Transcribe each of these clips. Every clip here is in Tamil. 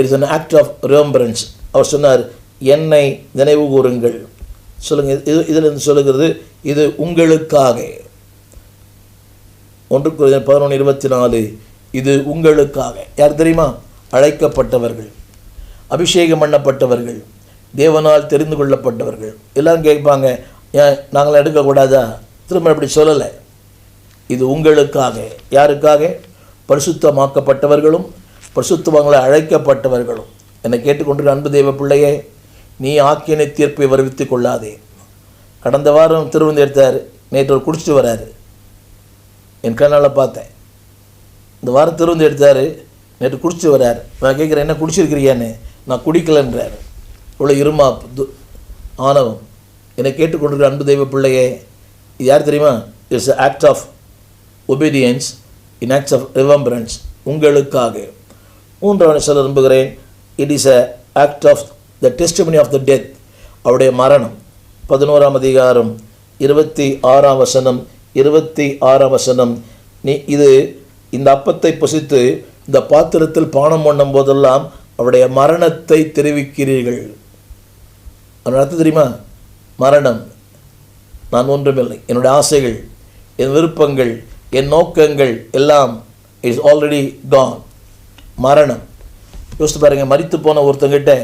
It's an act of remembrance. அவர் சொன்னார் என்னை நினைவு கூறுங்கள். சொல்லுங்கள் இது இதில் சொல்லுகிறது இது உங்களுக்காக. ஒன்று பதினொன்று இருபத்தி நாலு இது உங்களுக்காக. யார் தெரியுமா? அழைக்கப்பட்டவர்கள் அபிஷேகம் பண்ணப்பட்டவர்கள் தேவனால் தெரிந்து கொள்ளப்பட்டவர்கள். எல்லாம் கேட்பாங்க ஏன் நாங்களாம் எடுக்கக்கூடாதா? திரும்ப அப்படி சொல்லலை. இது உங்களுக்காக. யாருக்காக? பரிசுத்தமாக்கப்பட்டவர்களும் பிரசுத்துவங்களை அழைக்கப்பட்டவர்களும். என்னை கேட்டுக்கொண்டிருக்க அன்பு தெய்வ பிள்ளையே நீ ஆக்கியனை தீர்ப்பை வருவித்துக் கொள்ளாதே. கடந்த வாரம் திருவந்து எடுத்தார். நேற்று ஒரு குடிச்சிட்டு வராரு. என் கண்ணால் பார்த்தேன். இந்த வாரம் திருவந்து எடுத்தார். நேற்று குடிச்சிட்டு வரார். நான் கேட்குறேன் என்ன குடிச்சிருக்கிறியான்னு? நான் குடிக்கலன்றார். இவ்வளோ இருமா து- ஆணவம். என்னை கேட்டுக்கொண்டிருக்கிற அன்பு தெய்வ பிள்ளையே இது யார் தெரியுமா? It's act of obedience in acts of remembrance உங்களுக்காக. மூன்றாவது சொல்ல விரும்புகிறேன். It is a act of the testimony of the death அவருடைய மரணம் பதினோராம் அதிகாரம் இருபத்தி ஆறாம் வசனம் இருபத்தி ஆறாம் வசனம். நீ இது இந்த அப்பத்தை புசித்து இந்த பாத்திரத்தில் பானம் பண்ணும் போதெல்லாம் அவருடைய மரணத்தை தெரிவிக்கிறீர்கள். அதன் அர்த்தம் தெரியுமா? மரணம். நான் ஒன்றுமில்லை. என்னுடைய ஆசைகள் என் விருப்பங்கள் என் நோக்கங்கள் எல்லாம் இஸ் ஆல்ரெடி கான் மரணம். யோசித்து பாருங்கள் மறித்து போன ஒருத்தங்கிட்ட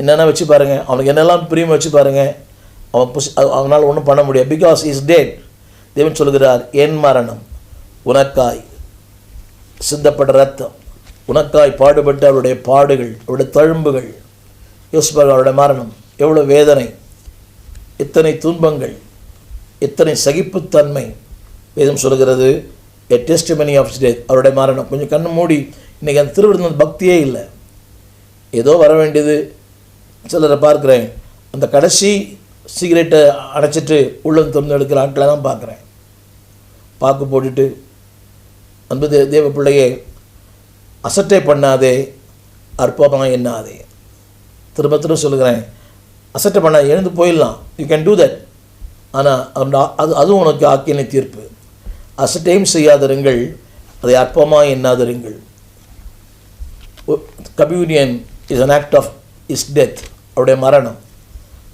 என்னென்ன வச்சு பாருங்கள் அவனுக்கு என்னெல்லாம் பிரியம் வச்சு பாருங்கள் அவன் புஷ் அவனால் ஒன்றும் பண்ண முடியாது. பிகாஸ் இஸ் டேட் தேவன் சொல்கிறார் என் மரணம் உனக்காய் சிந்தப்பட்ட ரத்தம் உனக்காய் பாடுபட்ட அவருடைய பாடுகள் அவருடைய தழும்புகள். யோசிப்பார் அவருடைய மரணம் எவ்வளோ வேதனை. எத்தனை துன்பங்கள் எத்தனை சகிப்புத்தன்மை. வேதம் சொல்கிறது எ டெஸ்டிமனி ஆஃப் டெத் அவருடைய மரணம். கொஞ்சம் கண்ணு மூடி இன்றைக்கி அந்த திருவிருந்த பக்தியே இல்லை. ஏதோ வர வேண்டியது சிலரை பார்க்குறேன். அந்த கடைசி சிகரெட்டை அடைச்சிட்டு உள்ளம் திறந்து எடுக்கிற ஆட்களை தான் பார்க்குறேன். பாக்கு போட்டுட்டு அன்பு தே தேவ பிள்ளையே அசட்டை பண்ணாதே அற்பமாக எண்ணாதே. திரும்ப திரும்ப சொல்லுகிறேன் அசட்டை பண்ண எழுந்து போயிடலாம். யூ கேன் டூ தட் ஆனால் அந்த அது அதுவும் உனக்கு ஆக்கியனை தீர்ப்பு. அசட்டையும் செய்யாதிருங்கள் அதை அற்பமாக எண்ணாதிருங்கள். Communion is an act of is death அவருடைய மரணம்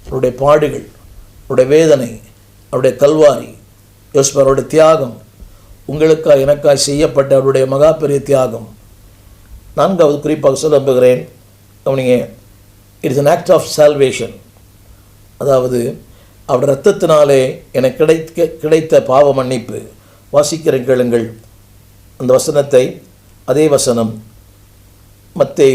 அவருடைய பாடுகள் அவருடைய வேதனை அவருடைய கல்வாரி யோசிப்பார் அவருடைய தியாகம் உங்களுக்காக எனக்காய் செய்யப்பட்ட அவருடைய மகா பெரிய தியாகம். நான்காவது குறிப்பாக சொல்ல விரும்புகிறேன். கவனிங்க it's an act of salvation அதாவது அவருடைய ரத்தத்தினாலே எனக்கு கிடைக்க கிடைத்த பாவ மன்னிப்பு. வாசிக்கிற கேளுங்கள். அந்த வசனத்தை அதே வசனம் ಮತ್ತು